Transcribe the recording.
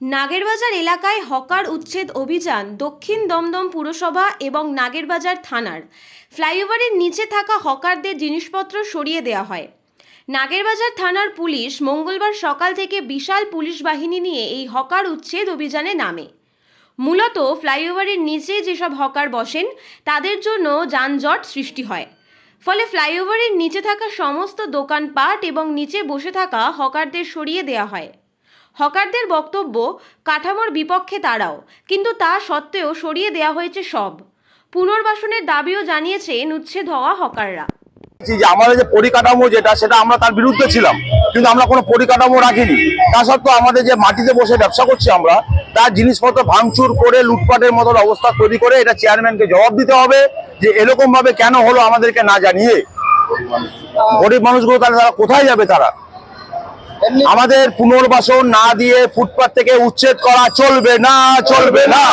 নাগেরবাজার এলাকায় হকার উচ্ছেদ অভিযান দক্ষিণ দমদম পুরসভা এবং নাগেরবাজার থানার। ফ্লাইওভারের নিচে থাকা হকারদের জিনিসপত্র সরিয়ে দেওয়া হয়। নাগেরবাজার থানার পুলিশ মঙ্গলবার সকাল থেকে বিশাল পুলিশ বাহিনী নিয়ে এই হকার উচ্ছেদ অভিযানে নামে। মূলত ফ্লাইওভারের নিচে যেসব হকার বসেন, তাদের জন্য যানজট সৃষ্টি হয়। ফলে ফ্লাইওভারের নিচে থাকা সমস্ত দোকানপাট এবং নিচে বসে থাকা হকারদের সরিয়ে দেওয়া হয়। হকারদের বক্তব্য, কাঠামোর বিপক্ষে তারাও কিন্তু তা সত্ত্বেও সরিয়ে দেওয়া হয়েছে সব। পুনর্বাসনের দাবিও জানিয়েছেন উচ্ছেদ হওয়া হকাররা। যে আমাদের যে পরিকাঠামো যেটা, সেটা আমরা তার বিরুদ্ধে ছিলাম, কিন্তু আমরা কোনো পরিকাঠামো রাখিনি। তা সত্ত্বেও আমাদের যে মাটিতে বসে ব্যবসা করছি আমরা, তার জিনিসপত্র ভাঙচুর করে, লুটপাটের মতন অবস্থা তৈরি করে এটা চেয়ারম্যানকে জবাব দিতে হবে যে এরকম ভাবে কেন হলো আমাদেরকে না জানিয়ে? গরিব মানুষগুলো তাহলে তারা কোথায় যাবে তারা? আমাদের পুনর্বাসন না দিয়ে ফুটপাথ থেকে উচ্ছেদ করা চলবে না চলবে না।